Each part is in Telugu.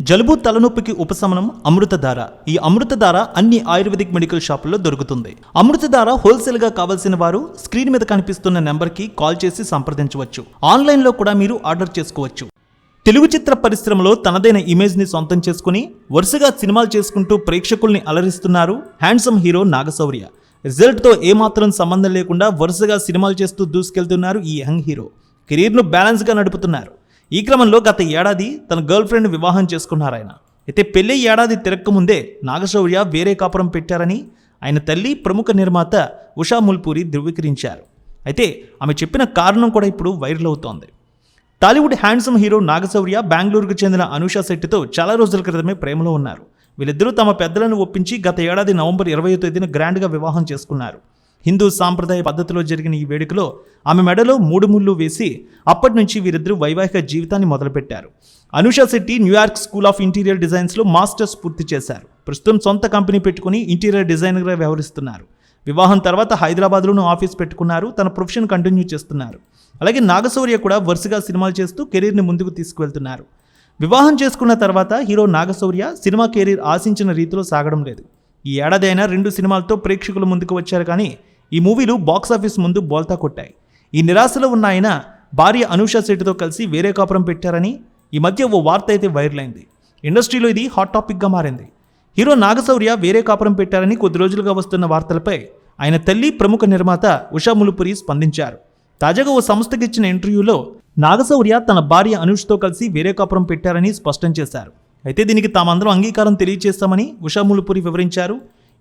జలుబు తలనొప్పికి ఉపశమనం అమృతధార. ఈ అమృతధార అన్ని ఆయుర్వేదిక్ మెడికల్ షాపుల్లో దొరుకుతుంది. అమృతధార హోల్సేల్గా కావాల్సిన వారు స్క్రీన్ మీద కనిపిస్తున్న నెంబర్కి కాల్ చేసి సంప్రదించవచ్చు. ఆన్లైన్లో కూడా మీరు ఆర్డర్ చేసుకోవచ్చు. తెలుగు చిత్ర పరిశ్రమలో తనదైన ఇమేజ్ని సొంతం చేసుకుని వరుసగా సినిమాలు చేసుకుంటూ ప్రేక్షకుల్ని అలరిస్తున్నారు హ్యాండ్సమ్ హీరో నాగశౌర్య. రిజల్ట్తో ఏమాత్రం సంబంధం లేకుండా వరుసగా సినిమాలు చేస్తూ దూసుకెళ్తున్నారు ఈ యంగ్ హీరో. కెరీర్ను బ్యాలెన్స్గా నడుపుతున్నారు. ఈ క్రమంలో గత ఏడాది తన గర్ల్ ఫ్రెండ్ వివాహం చేసుకున్నారు ఆయన. అయితే పెళ్ళి ఏడాది తిరక్కముందే నాగశౌర్య వేరే కాపురం పెట్టారని ఆయన తల్లి ప్రముఖ నిర్మాత ఉషా ముల్పూరి ధృవీకరించారు. అయితే ఆమె చెప్పిన కారణం కూడా ఇప్పుడు వైరల్ అవుతోంది. టాలీవుడ్ హ్యాండ్సమ్ హీరో నాగశౌర్య బెంగళూరుకు చెందిన అనూష శెట్టితో చాలా రోజుల క్రితమే ప్రేమలో ఉన్నారు. వీళ్ళిద్దరూ తమ పెద్దలను ఒప్పించి గత ఏడాది నవంబర్ ఇరవై తేదీన గ్రాండ్గా వివాహం చేసుకున్నారు. హిందూ సాంప్రదాయ పద్ధతిలో జరిగిన ఈ వేడుకలో ఆమె మెడలో మూడు ముళ్ళు వేసి అప్పటి నుంచి వీరిద్దరూ వైవాహిక జీవితాన్ని మొదలుపెట్టారు. Anusha Shetty New York school of interior డిజైన్స్లో masters పూర్తి చేశారు. ప్రస్తుతం సొంత కంపెనీ పెట్టుకుని ఇంటీరియర్ డిజైనర్గా వ్యవహరిస్తున్నారు. వివాహం తర్వాత హైదరాబాద్లోనూ ఆఫీస్ పెట్టుకున్నారు. తన ప్రొఫెషన్ కంటిన్యూ చేస్తున్నారు. అలాగే నాగశౌర్య కూడా వరుసగా సినిమాలు చేస్తూ కెరీర్ని ముందుకు తీసుకువెళ్తున్నారు. వివాహం చేసుకున్న తర్వాత హీరో నాగశౌర్య సినిమా కెరీర్ ఆశించిన రీతిలో సాగడం లేదు. ఈ ఏడాది అయినా రెండు సినిమాలతో ప్రేక్షకుల ముందుకు వచ్చారు కానీ ఈ మూవీలు బాక్సాఫీస్ ముందు బోల్తా కొట్టాయి. ఈ నిరాశలో ఉన్న ఆయన భార్య అనూష శెట్టితో కలిసి వేరే కాపురం పెట్టారని ఈ మధ్య ఓ వార్త అయితే వైరల్ అయింది. ఇండస్ట్రీలో ఇది హాట్ టాపిక్గా మారింది. హీరో నాగశౌర్య వేరే కాపురం పెట్టారని కొద్ది రోజులుగా వస్తున్న వార్తలపై ఆయన తల్లి ప్రముఖ నిర్మాత ఉషా ములుపురి స్పందించారు. తాజాగా ఓ సంస్థకి ఇచ్చిన ఇంటర్వ్యూలో నాగశౌర్య తన భార్య అనుష్తో కలిసి వేరే కాపురం పెట్టారని స్పష్టం చేశారు. అయితే దీనికి తామందరం అంగీకారం తెలియజేస్తామని ఉషా ములుపురి వివరించారు.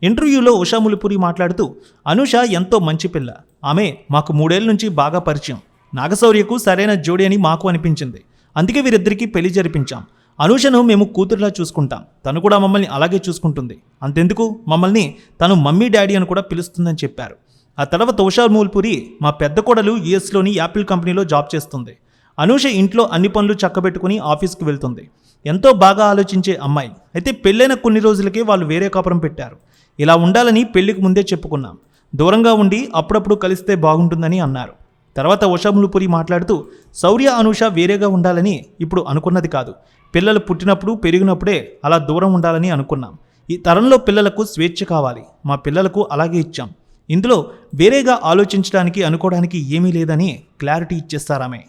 ఇంటర్వ్యూలో ఉషా ములిపురి మాట్లాడుతూ అనుష ఎంతో మంచి పిల్ల. ఆమె మాకు మూడేళ్ళ నుంచి బాగా పరిచయం. నాగశౌర్యకు సరైన జోడి అని మాకు అనిపించింది. అందుకే వీరిద్దరికీ పెళ్ళి జరిపించాం. అనుషను మేము కూతురులా చూసుకుంటాం. తను కూడా మమ్మల్ని అలాగే చూసుకుంటుంది. అంతెందుకు? మమ్మల్ని తను మమ్మీ డాడీ అని కూడా పిలుస్తుందని చెప్పారు. ఆ తర్వాత ఉషా మూల్పురి మా పెద్ద కోడలు యుఎస్లోని యాపిల్ కంపెనీలో జాబ్ చేస్తుంది. అనూష ఇంట్లో అన్ని పనులు చక్కబెట్టుకుని ఆఫీస్కి వెళ్తుంది. ఎంతో బాగా ఆలోచించే అమ్మాయి. అయితే పెళ్ళైన కొన్ని రోజులకే వాళ్ళు వేరే కాపురం పెట్టారు. ఇలా ఉండాలని పెళ్ళికి ముందే చెప్పుకున్నాం. దూరంగా ఉండి అప్పుడప్పుడు కలిస్తే బాగుంటుందని అన్నారు. తర్వాత ఉషాములుపురి మాట్లాడుతూ శౌర్య అనూష వేరేగా ఉండాలని ఇప్పుడు అనుకున్నది కాదు. పిల్లలు పుట్టినప్పుడు పెరిగినప్పుడే అలా దూరం ఉండాలని అనుకున్నాం. ఈ తరంలో పిల్లలకు స్వేచ్ఛ కావాలి. మా పిల్లలకు అలాగే ఇచ్చాం. ఇందులో వేరేగా ఆలోచించడానికి అనుకోవడానికి ఏమీ లేదని క్లారిటీ ఇచ్చేస్తారామే.